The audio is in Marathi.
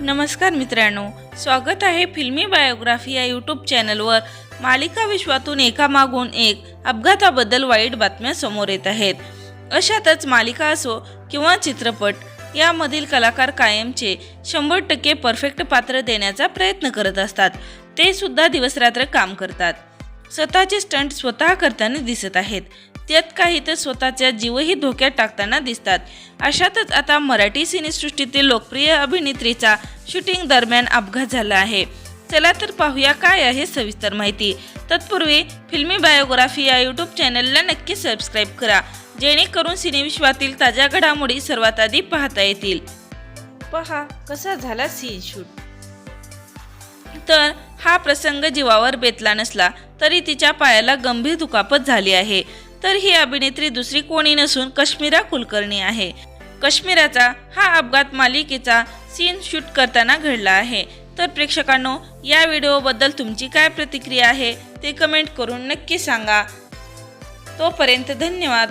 नमस्कार मित्रांनो स्वागत आहे फिल्मी बायोग्राफी या यूट्यूब चॅनलवर. मालिका विश्वातून एका मागून एक अपघाताबद्दल वाईट बातम्या समोर येत आहेत. अशातच मालिका असो किंवा चित्रपट यामधील कलाकार कायमचे शंभर टक्के परफेक्ट पात्र देण्याचा प्रयत्न करत असतात. ते सुद्धा दिवसरात्र काम करतात. स्वतःचे स्टंट स्वतः करताना दिसत आहेत. त्यात काही तर स्वतःचा जीवही धोक्यात टाकताना दिसतात. अशातच आता मराठी सिनेसृष्टीतील लोकप्रिय अभिनेत्रीचा शूटिंग दरम्यान अपघात झाला आहे. चला तर पाहूया काय आहे सविस्तर माहिती. तत्पूर्वी फिल्मी बायोग्राफी या यूट्यूब चॅनलला नक्की सबस्क्राईब करा. जेणेकरून सिनेविश्वातील ताज्या घडामोडी सर्वात आधी पाहता येतील. पहा कसा झाला सीन शूट तर हा प्रसंग जीवावर बेतला नसला तरी तिच्या पायाला गंभीर दुखापत झाली आहे. तर ही अभिनेत्री दुसरी कोणी नसून कश्मीरा कुलकर्णी आहे. कश्मीराचा हा अपघात मालिकेचा सीन शूट करताना घडला आहे. तर प्रेक्षकांनो या व्हिडिओबद्दल तुमची काय प्रतिक्रिया आहे ते कमेंट करून नक्की सांगा. तोपर्यंत धन्यवाद.